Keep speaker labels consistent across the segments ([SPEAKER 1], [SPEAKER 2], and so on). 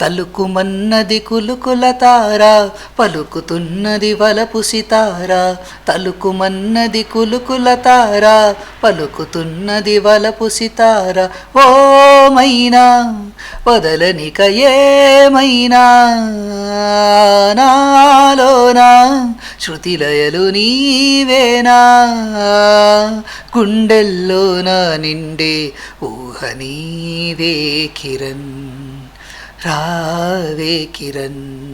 [SPEAKER 1] తలుకుమన్నది కులుకుల తార పలుకుతున్నది వలపు సితార తలుకుమన్నది కులుకుల తార పలుకుతున్నది వలపు సితార ఓ వదలనిక ఏమైనా నాలోనా శృతిలయలు నీవేనా? నా నిండే ఊహ నీవే కిరణ్ రావే కిరణ్.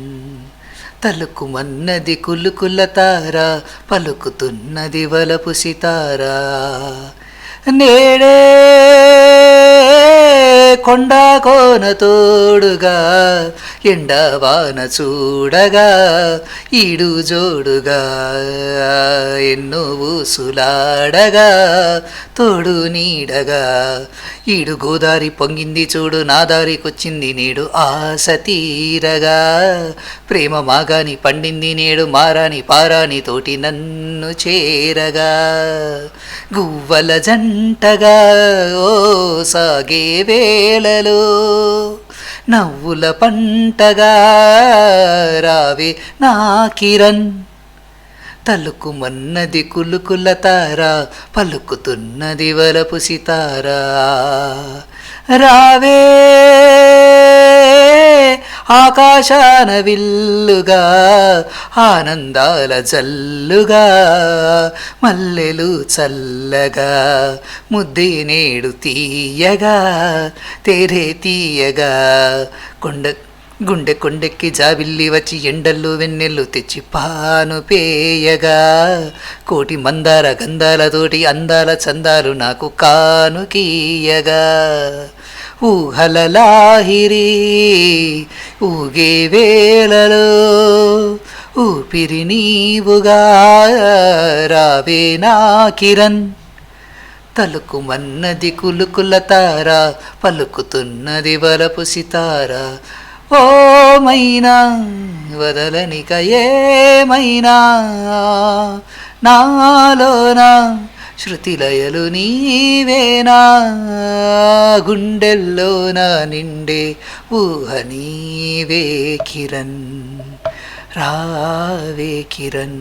[SPEAKER 1] తలుకుమన్నది కులుకుల తార పలుకుతున్నది వలపు సితారా. నేడే కొండ కోన తోడుగా ఎండవాన చూడగా ఈడు జోడుగా ఎన్నో ఊసులాడగా తోడు నీడగా. ఈడు గోదారి పొంగింది చూడు నా దారికొచ్చింది నేడు ఆశ తీరగా. ప్రేమ మాగాని పండింది నేడు మారాని పారాని తోటి నన్ను చేరగా. గువ్వల జంటగా ఓ సాగే వేళలో నవ్వుల పంటగా రావే నా కిరణ్. తలుకుమన్నది కులుకుల తార పలుకుతున్నది వలపు సితారా రావే ఆకాశాన విల్లుగా ఆనందాల జల్లుగా మల్లెలు చల్లగా ముద్దే నేడు తీయగా తేరే తీయగా కొండ గుండె కొండెక్కి జాబిల్లి వచ్చి ఎండల్లో వెన్నెల్లు తెచ్చి పాను పేయగా కోటి మందార గంధాలతోటి అందాల చందాలు నాకు కానుకీయగా. ఊహలలాహిరి ఊగే వేళలో ఊపిరి నీవుగా రావే నా కిరణ్. తలుకుమన్నది కులుకుల తార పలుకుతున్నది వలపు సితార. ఓమైనా వదలనిక ఏమైనా నాలోనా శృతిలయలు నీవేనా గుండెల్లో నా నిండే ఊహ నీవే కిరణ్ రావే కిరణ్.